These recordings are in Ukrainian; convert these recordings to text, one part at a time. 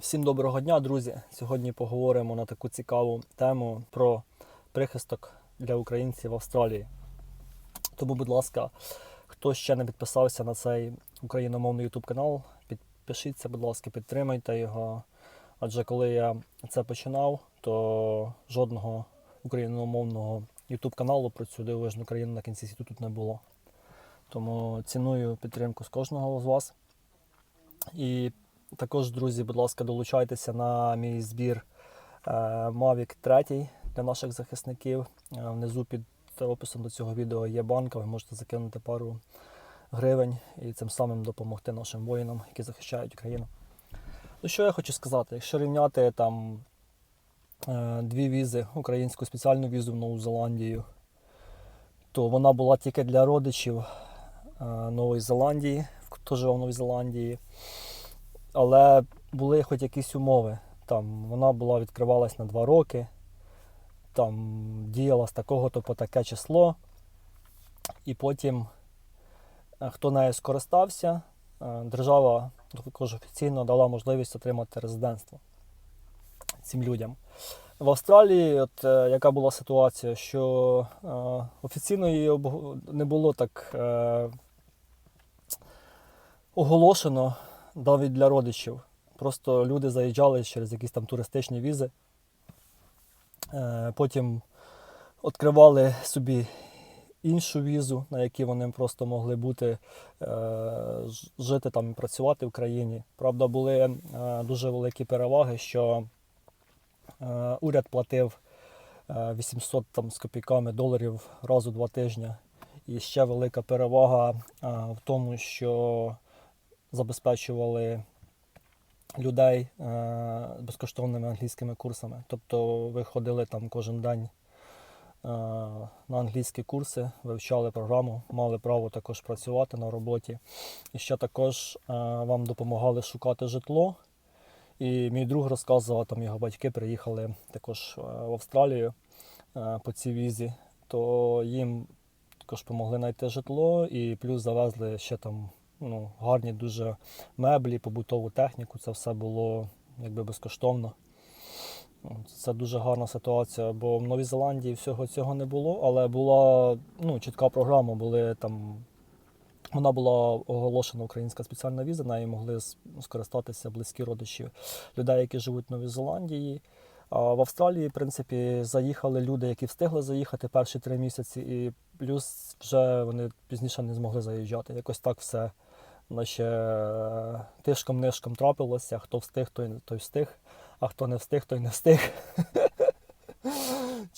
Всім доброго дня, друзі! Сьогодні поговоримо на таку цікаву тему про прихисток для українців в Австралії. Тому, будь ласка, хто ще не підписався на цей україномовний YouTube канал, підпишіться, будь ласка, підтримайте його. Адже коли я це починав, то жодного україномовного YouTube каналу про цю дивовижну країну на кінці світу тут не було. Тому ціную підтримку з кожного з вас. І також, друзі, будь ласка, долучайтеся на мій збір е, Mavic 3 для наших захисників. Е, Внизу під описом до цього відео є банка, ви можете закинути пару гривень і цим самим допомогти нашим воїнам, які захищають Україну. Ну, що я хочу сказати, якщо рівняти там е, дві візи, українську спеціальну візу в Нову Зеландію, то вона була тільки для родичів Нової Зеландії, хто живе в Новій Зеландії. Але були хоч якісь умови. Там вона була відкривалась на два роки, там діяла з такого-то по таке число. І потім, е, хто нею скористався, е, держава також офіційно дала можливість отримати резидентство цим людям. В Австралії, от е, яка була ситуація, що е, офіційно її не було так е, оголошено навіть для родичів. Просто люди заїжджали через якісь там туристичні візи. Е, Потім відкривали собі іншу візу, на якій вони просто могли бути, е, жити там і працювати в країні. Правда, були е, дуже великі переваги, що уряд платив е, 800 там, з копійками доларів раз у два тижні. І ще велика перевага в тому, що забезпечували людей е, безкоштовними англійськими курсами. Тобто ви ходили там кожен день е, на англійські курси, вивчали програму, мали право також працювати на роботі. І ще також е, вам допомагали шукати житло. І мій друг розказував, там його батьки приїхали також в Австралію по цій візі, то їм також допомогли знайти житло і плюс завезли ще там ну, гарні дуже меблі, побутову техніку. Це все було якби безкоштовно. Це дуже гарна ситуація, бо в Новій Зеландії всього цього не було, але була ну, чітка програма, були там. Вона була оголошена українська спеціальна віза, нею могли скористатися близькі родичі людей, які живуть в Новій Зеландії. А в Австралії, в принципі, заїхали люди, які встигли заїхати перші три місяці, і плюс вже вони пізніше не змогли заїжджати. Якось так все наче е, тишком-нишком трапилося. Хто встиг, той, той встиг, а хто не встиг, той не встиг.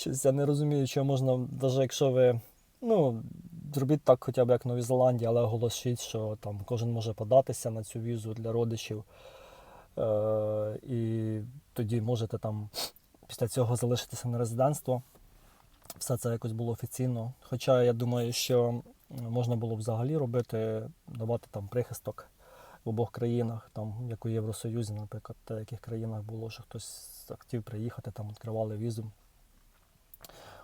Я не розумію, що можна, навіть якщо ви. Ну, зробіть так хоча б як в Новій Зеландії, але оголосіть, що там кожен може податися на цю візу для родичів. Е, і тоді можете там після цього залишитися на резидентство. Все це якось було офіційно. Хоча я думаю, що можна було взагалі робити, давати там прихисток в обох країнах, там, як у Євросоюзі, наприклад, в яких країнах було, що хтось хотів приїхати, там відкривали візу.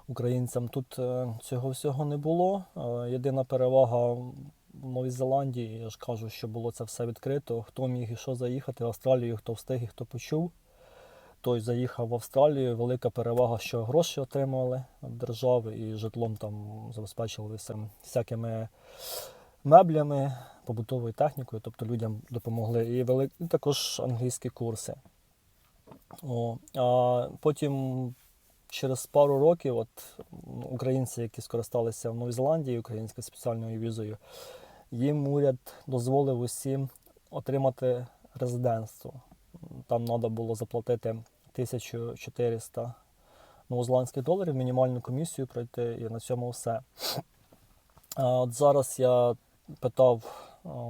Українцям тут е, цього всього не було. Е, Єдина перевага в Новій Зеландії, я ж кажу, що було це все відкрито. Хто міг і що заїхати в Австралію, хто встиг і хто почув, той заїхав в Австралію. Велика перевага, що гроші отримали від держави і житлом там забезпечувалися всякими меблями, побутовою технікою, тобто людям допомогли. І, вели... і також англійські курси. О, а потім через пару років от, українці, які скористалися в Новій Зеландії українською спеціальною візою, їм уряд дозволив усім отримати резидентство. Там треба було заплатити 1400 новозеландських доларів, мінімальну комісію пройти, і на цьому все. От зараз я питав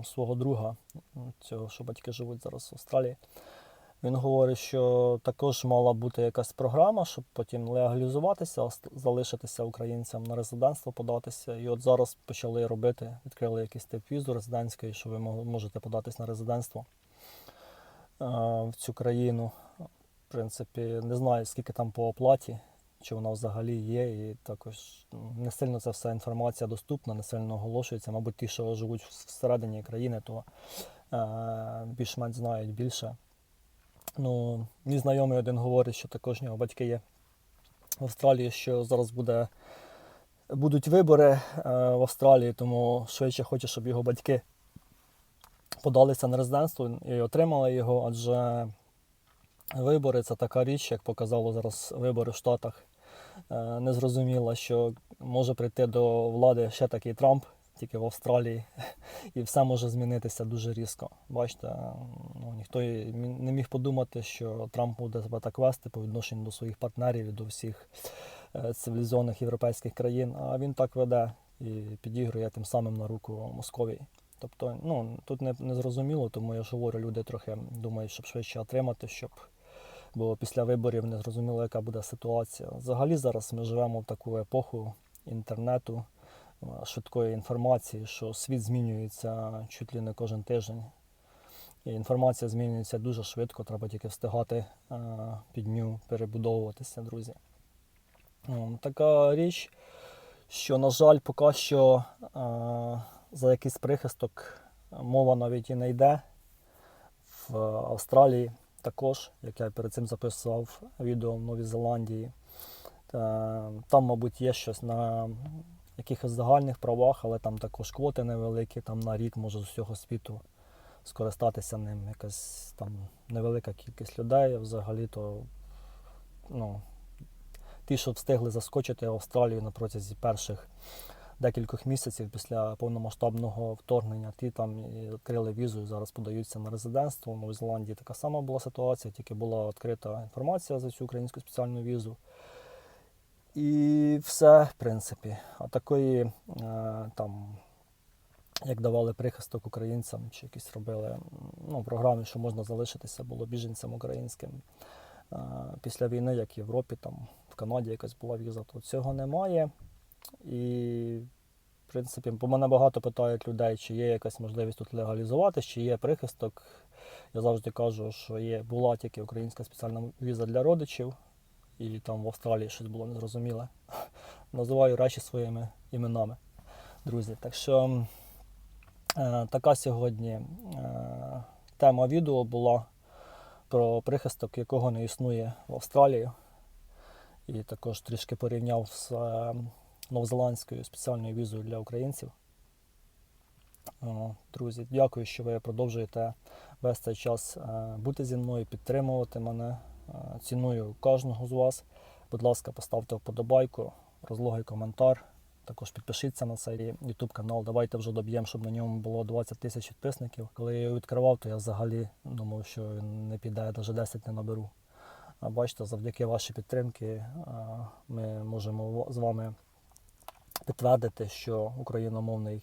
свого друга, цього, що батьки живуть зараз в Австралії. Він говорить, що також мала бути якась програма, щоб потім легалізуватися, залишитися українцям на резидентство, податися. І от зараз почали робити, відкрили якийсь тип візу резидентської, що ви можете податись на резидентство в цю країну. В принципі, не знаю, скільки там по оплаті, чи вона взагалі є. І також не сильно ця вся інформація доступна, не сильно оголошується. Мабуть, ті, що живуть всередині країни, то е, більш-менш знають більше. Ну, мій знайомий один говорить, що також нього батьки є в Австралії, що зараз буде, будуть вибори е, в Австралії, тому швидше хоче, щоб його батьки подалися на резидентство і отримали його, адже вибори це така річ, як показало зараз вибори в Штатах. Е, Незрозуміло, що може прийти до влади ще такий Трамп, тільки в Австралії, і все може змінитися дуже різко. Бачите, ну, ніхто не міг подумати, що Трамп буде себе так вести по відношенню до своїх партнерів і до всіх е, цивілізованих європейських країн. А він так веде і підігрує тим самим на руку Московії. Тобто, ну тут не, не зрозуміло, тому я ж говорю, люди трохи думають, щоб швидше отримати, щоб бо після виборів не зрозуміло, яка буде ситуація. Взагалі зараз ми живемо в таку епоху інтернету, е, швидкої інформації, що світ змінюється чуть ли не кожен тиждень. І інформація змінюється дуже швидко, треба тільки встигати е, під ню перебудовуватися, друзі. Така річ, що, на жаль, поки що е, за якийсь прихисток мова навіть і не йде. В Австралії також, як я перед цим записував відео в Новій Зеландії. Е, Там, мабуть, є щось на якихось загальних правах, але там також квоти невеликі, там на рік може з усього світу скористатися ним якась там невелика кількість людей. Взагалі-то ну, ті, що встигли заскочити Австралію на протязі перших декількох місяців після повномасштабного вторгнення, ті там відкрили візу і зараз подаються на резидентство. В Новій Зеландії така сама була ситуація, тільки була відкрита інформація за цю українську спеціальну візу. І все, в принципі. А такої е, там, як давали прихисток українцям, чи якісь робили ну, програми, що можна залишитися, було біженцям українським е, після війни, як в Європі, там в Канаді якась була віза, то цього немає. І, в принципі, по мене багато питають людей, чи є якась можливість тут легалізуватись, чи є прихисток. Я завжди кажу, що є, була тільки українська спеціальна віза для родичів, і там в Австралії щось було незрозуміле. Називаю речі своїми іменами, друзі. Так що е, така сьогодні е, тема відео була про прихисток, якого не існує в Австралії. І також трішки порівняв з е, новозеландською спеціальною візою для українців. Друзі, дякую, що ви продовжуєте весь цей час е, бути зі мною, підтримувати мене. Е, Ціную кожного з вас. Будь ласка, поставте вподобайку, розлогий коментар. Також підпишіться на цей YouTube канал. Давайте вже доб'ємо, щоб на ньому було 20 тисяч підписників. Коли я його відкривав, то я взагалі думав, що він не піде, я навіть 10 не наберу. Бачите, завдяки вашій підтримці ми можемо з вами підтвердити, що україномовний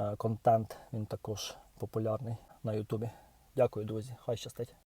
е, контент він також популярний на Ютубі. Дякую, друзі. Хай щастить.